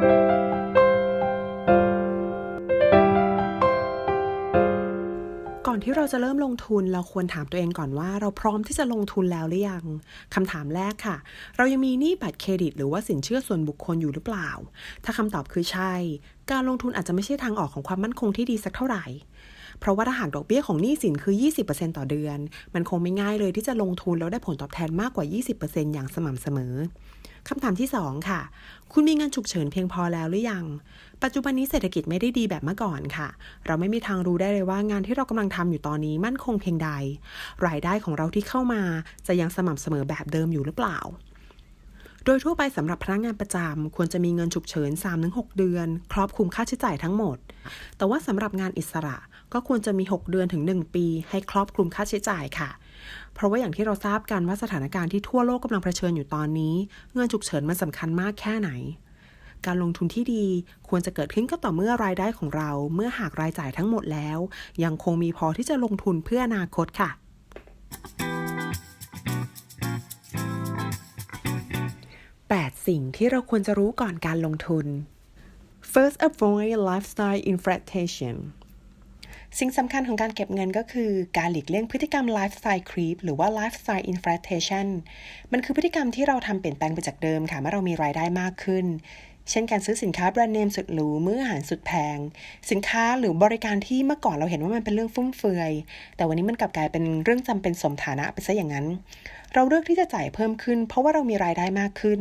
ก่อนที่เราจะเริ่มลงทุนเราควรถามตัวเองก่อนว่า เราพร้อมที่จะลงทุนแล้วหรือยังคำถามแรกค่ะ เรายังมีหนี้บัตรเครดิต หรือว่าสินเชื่อส่วนบุคคลอยู่หรือเปล่า ถ้าคำตอบคือใช่ การลงทุนอาจจะไม่ใช่ทางออกของความมั่นคงที่ดีสักเท่าไหร่ เพราะว่าถ้าหากดอกเบี้ยของหนี้สินคือ 20%ต่อเดือน มันคงไม่ง่ายเลยที่จะลงทุนแล้วได้ผลตอบแทนมากกว่า 20%อย่างสม่ำเสมอคำถามที่ 2 ค่ะ คุณมีเงินฉุกเฉินเพียงพอแล้วหรือยัง ปัจจุบันนี้เศรษฐกิจไม่ได้ดีแบบเมื่อก่อนค่ะ เราไม่มีทางรู้ได้เลยว่างานที่เรากำลังทำอยู่ตอนนี้มั่นคงเพียงใด รายได้ของเราที่เข้ามาจะยังสม่ำเสมอแบบเดิมอยู่หรือเปล่า ดยทั่วไปสำหรับพนักงานประจำควรจะมีเงินฉุกเฉิน 3-6 เดือน ครอบคลุมค่าใช้จ่ายทั้งหมด แต่ว่าสำหรับงานอิสระก็ควรจะมี 6 เดือนถึง 1 ปี ให้ครอบคลุมค่าใช้จ่ายค่ะ เพราะว่าอย่างที่เราทราบกันว่าสถานการณ์ที่ทั่วโลกกำลังเผชิญอยู่ตอนนี้ เงินฉุกเฉินมันสำคัญมากแค่ไหน การลงทุนที่ดีควรจะเกิดขึ้นก็ต่อเมื่อรายได้ของเรา เมื่อหากรายจ่ายทั้งหมดแล้ว ยังคงมีพอที่จะลงทุนเพื่ออนาคตค่ะ 8 สิ่งที่เราควรจะรู้ก่อนการลงทุน First avoid lifestyle inflation สิ่งสำคัญของการเก็บเงินก็คือ การหลีกเลี่ยงพฤติกรรม lifestyle creep หรือว่า lifestyle inflation มันคือพฤติกรรมที่เราทำเปลี่ยนแปลงไปจากเดิมค่ะ เมื่อเรามีรายได้มากขึ้น เช่นการซื้อสินค้าแบรนด์เนมสุดหรูมื้ออาหารสุดแพง สินค้าหรือบริการที่เมื่อก่อนเราเห็นว่ามันเป็นเรื่องฟุ่มเฟือย แต่วันนี้มันกลับกลายเป็นเรื่องจำเป็นสมฐานะไปซะอย่างนั้น เราเลือกที่จะจ่ายเพิ่มขึ้น เพราะว่าเรามีรายได้มากขึ้น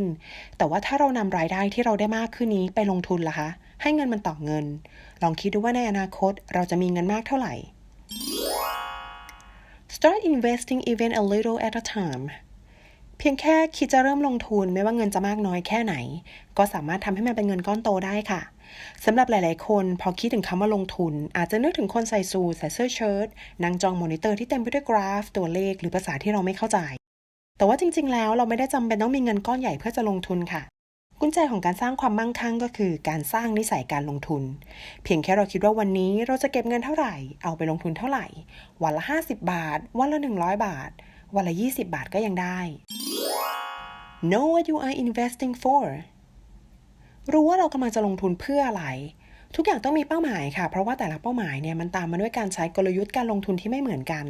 แต่ว่าถ้าเรานำรายได้ที่เราได้มากขึ้นนี้ไปลงทุนล่ะคะ ให้เงินมันต่อเงิน ลองคิดดูว่าในอนาคตเราจะมีเงินมากเท่าไหร่ Start investing even a little at a time เพียงแค่คิดจะเริ่มลงทุนไม่ว่าเงินจะมากน้อยแค่ไหน ก็สามารถทำให้มันเป็นเงินก้อนโตได้ค่ะสำหรับหลาย ๆ คนพอคิดถึงคำว่าลงทุน อาจจะนึกถึงคนใส่สูทใส่เสื้อเชิ้ตนั่งจองมอนิเตอร์ที่เต็มไปด้วยกราฟ ตัวเลขหรือภาษาที่เราไม่เข้าใจ แต่ว่าจริง ๆ แล้วเราไม่ได้จำเป็นต้องมีเงินก้อนใหญ่เพื่อจะลงทุนค่ะ กุญแจของการสร้างความมั่งคั่งก็คือ การสร้างนิสัยการลงทุน เพียงแค่เราคิดว่าวันนี้เราจะเก็บเงินเท่าไหร่ เอาไปลงทุนเท่าไหร่ วันละ 50 บาท วันละ 100 บาท วันละ 20 บาทก็ยังได้ Know what you are investing for รู้ว่าเรากำลังจะลงทุนเพื่ออะไร ทุกอย่างต้องมีเป้าหมายค่ะ เพราะว่าแต่ละเป้าหมายเนี่ยมันตามมาด้วยการใช้กลยุทธ์การลงทุนที่ไม่เหมือนกัน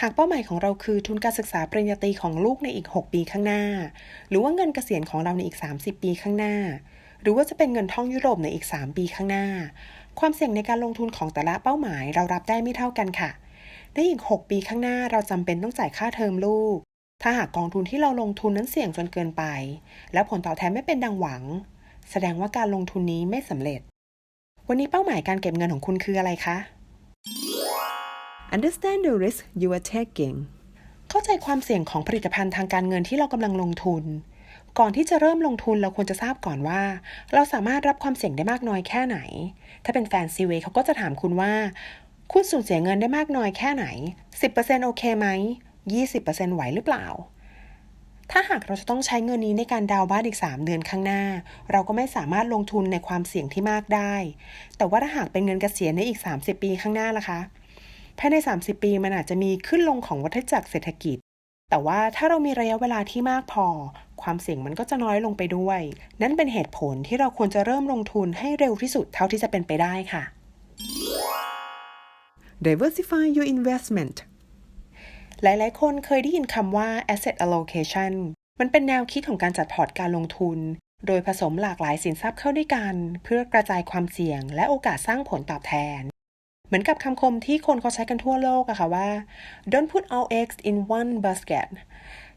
หากเป้าหมายของเราคือทุนการศึกษาปริญญาตรีของลูกในอีก 6 ปีข้างหน้า หรือว่าเงินเกษียณของเราในอีก 30 ปีข้างหน้า หรือว่าจะเป็นเงินท่องยุโรปในอีก 3 ปีข้างหน้า ความเสี่ยงในการลงทุนของแต่ละเป้าหมายเรารับได้ไม่เท่ากันค่ะ ในอีก 6 ปีข้างหน้าเราจำเป็นต้องจ่ายค่าเทอมลูก ถ้าหากกองทุนที่เราลงทุนนั้นเสี่ยงจนเกินไป และผลตอบแทนไม่เป็นดังหวัง แสดงว่าการลงทุนนี้ไม่สำเร็จ วันนี้เป้าหมายการเก็บเงินของคุณคืออะไรคะ Understand the risk you are taking เข้าใจความเสี่ยงของผลิตภัณฑ์ทางการเงินที่เรากำลังลงทุน ก่อนที่จะเริ่มลงทุนเราควรจะทราบก่อนว่า เราสามารถรับความเสี่ยงได้มากน้อยแค่ไหน ถ้าเป็นแฟนซีเวเขาก็จะถามคุณว่า คุณสูญเสียเงินได้มากน้อยแค่ไหน 10%โอเคไหม 20%ไหวหรือเปล่า ถ้าหากเราจะต้องใช้เงินนี้ในการดาวน์บ้านอีก 3 เดือนข้างหน้า เราก็ไม่สามารถลงทุนในความเสี่ยงที่มากได้ แต่ว่าถ้าหากเป็นเงินเกษียณในอีก 30 ปีข้างหน้าล่ะคะ ภายใน 30 ปีมันอาจจะมีขึ้นลงของวัฏจักรเศรษฐกิจ แต่ว่าถ้าเรามีระยะเวลาที่มากพอ ความเสี่ยงมันก็จะน้อยลงไปด้วย นั่นเป็นเหตุผลที่เราควรจะเริ่มลงทุนให้เร็วที่สุดเท่าที่จะเป็นไปได้ค่ะ Diversify your investment หลาย ๆ คนเคยได้ยินคำว่า asset allocation มันเป็นแนวคิดของการจัดพอร์ตการลงทุน โดยผสมหลากหลายสินทรัพย์เข้าด้วยกัน เพื่อกระจายความเสี่ยง และโอกาสสร้างผลตอบแทน เหมือนกับคำคมที่คนเขาใช้กันทั่วโลกอะค่ะว่า don't put all eggs in one basket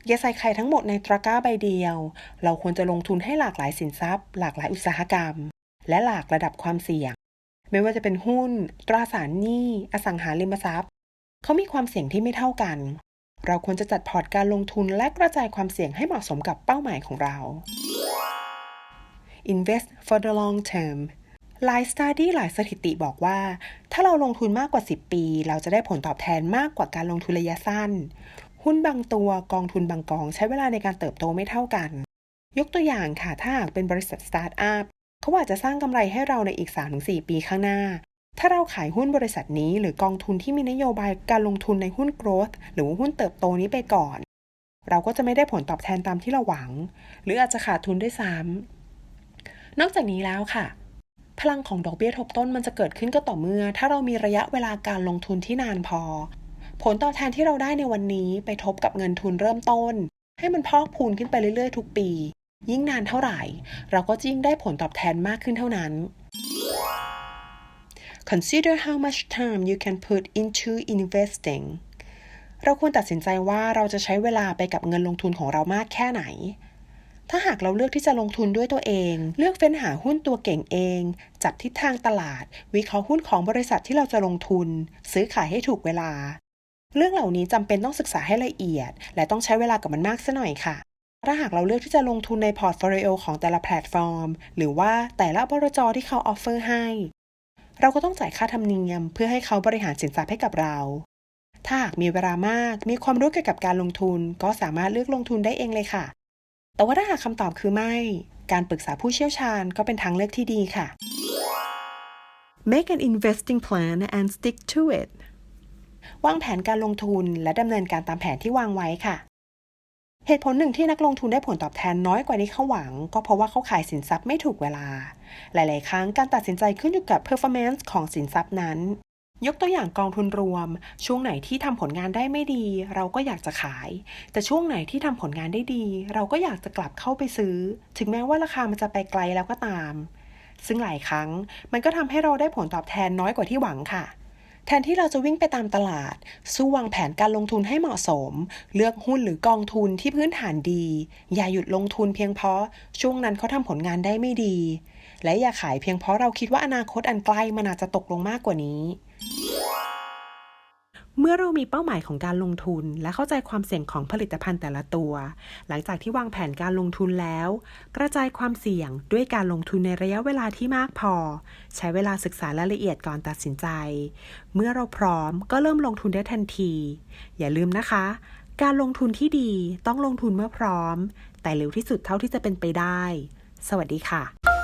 อย่าใส่ไข่ทั้งหมดในตะกร้าใบเดียว เราควรจะลงทุนให้หลากหลายสินทรัพย์ หลากหลายอุตสาหกรรม และหลากระดับความเสี่ยง ไม่ว่าจะเป็นหุ้น ตราสารหนี้ อสังหาริมทรัพย์ เขามีความเสี่ยงที่ไม่เท่ากัน เราควรจะจัดพอร์ตการลงทุนและกระจายความเสี่ยงให้เหมาะสมกับเป้าหมายของเรา Invest for the long term หลายสต u d y หลายสถิติบอกว่า ถ้าเราลงทุนมากกว่า 10 ปี เราจะได้ผลตอบแทนมากกว่าการลงทุนระยะสั้น หุ้นบางตัวกองทุนบางกองใช้เวลาในการเติบโตไม่เท่ากัน ยกตัวอย่างค่ะ ถ้าหากเป็นบริษัทสตาร์ทอัพ เขาอาจจะสร้างกำไรให้เราในอีก 3-4 ปีข้างหน้า ถ้าเราขายหุ้นบริษัทนี้ หรือกองทุนที่มีนโยบายการลงทุนในหุ้น growth หรือหุ้นเติบโตนี้ไปก่อน เราก็จะไม่ได้ผลตอบแทนตามที่เราหวัง หรืออาจจะขาดทุนด้วยซ้ำนอกจากนี้แล้วค่ะ พลังของดอกเบี้ยทบต้นมันจะเกิดขึ้นก็ต่อเมื่อ ถ้าเรามีระยะเวลาการลงทุนที่นานพอ ผลตอบแทนที่เราได้ในวันนี้ไปทบกับเงินทุนเริ่มต้น ให้มันพอกพูนขึ้นไปเรื่อยๆ ทุกปี ยิ่งนานเท่าไหร่ เราก็ยิ่งได้ผลตอบแทนมากขึ้นเท่านั้น Consider how much time you can put into investing เราควรตัดสินใจว่าเราจะใช้เวลาไปกับเงินลงทุนของเรามากแค่ไหน ถ้าหากเราเลือกที่จะลงทุนด้วยตัวเอง เลือกเฟ้นหาหุ้นตัวเก่งเอง จับทิศทางตลาด วิเคราะห์หุ้นของบริษัทที่เราจะลงทุน ซื้อขายให้ถูกเวลา เรื่องเหล่านี้จำเป็นต้องศึกษาให้ละเอียด และต้องใช้เวลากับมันมากซะหน่อยค่ะ ถ้าหากเราเลือกที่จะลงทุนในพอร์ตโฟลิโอของแต่ละแพลตฟอร์ม หรือว่าแต่ละบรจที่เขาออฟเฟอร์ให้ เราก็ต้องจ่ายค่าธรรมเนียม เพื่อให้เขาบริหารสินทรัพย์ให้กับเรา ถ้าหากมีเวลามาก มีความรู้เกี่ยวกับการลงทุน ก็สามารถเลือกลงทุนได้เองเลยค่ะ แต่ว่าถ้าหากคำตอบคือไม่ การปรึกษาผู้เชี่ยวชาญก็เป็นทางเลือกที่ดีค่ะ Make an investing plan and stick to it วางแผนการลงทุนและดำเนินการตามแผนที่วางไว้ค่ะ เหตุผลหนึ่งที่นักลงทุนได้ผลตอบแทนน้อยกว่าที่เขาหวัง ก็เพราะว่าเขาขายสินทรัพย์ไม่ถูกเวลา หลาย ๆ ครั้งการตัดสินใจขึ้นอยู่กับ performance ของสินทรัพย์นั้น ยกตัวอย่างกองทุนรวม ช่วงไหนที่ทำผลงานได้ไม่ดี เราก็อยากจะขาย แต่ช่วงไหนที่ทำผลงานได้ดี เราก็อยากจะกลับเข้าไปซื้อ ถึงแม้ว่าราคามันจะไปไกลแล้วก็ตาม ซึ่งหลายครั้งมันก็ทำให้เราได้ผลตอบแทนน้อยกว่าที่หวังค่ะ แทนที่เราจะวิ่งไปตามตลาด สู้วางแผนการลงทุนให้เหมาะสม เลือกหุ้นหรือกองทุนที่พื้นฐานดี อย่าหยุดลงทุนเพียงเพราะช่วงนั้นเขาทำผลงานได้ไม่ดี และอย่าขายเพียงเพราะเราคิดว่าอนาคตอันใกล้มันอาจจะตกลงมากกว่านี้ เมื่อเรามีเป้าหมายของการลงทุน และเข้าใจความเสี่ยงของผลิตภัณฑ์แต่ละตัว หลังจากที่วางแผนการลงทุนแล้ว กระจายความเสี่ยงด้วยการลงทุนในระยะเวลาที่มากพอ ใช้เวลาศึกษารายละเอียดก่อนตัดสินใจ เมื่อเราพร้อมก็เริ่มลงทุนได้ทันที อย่าลืมนะคะ การลงทุนที่ดีต้องลงทุนเมื่อพร้อม แต่เร็วที่สุดเท่าที่จะเป็นไปได้ สวัสดีค่ะ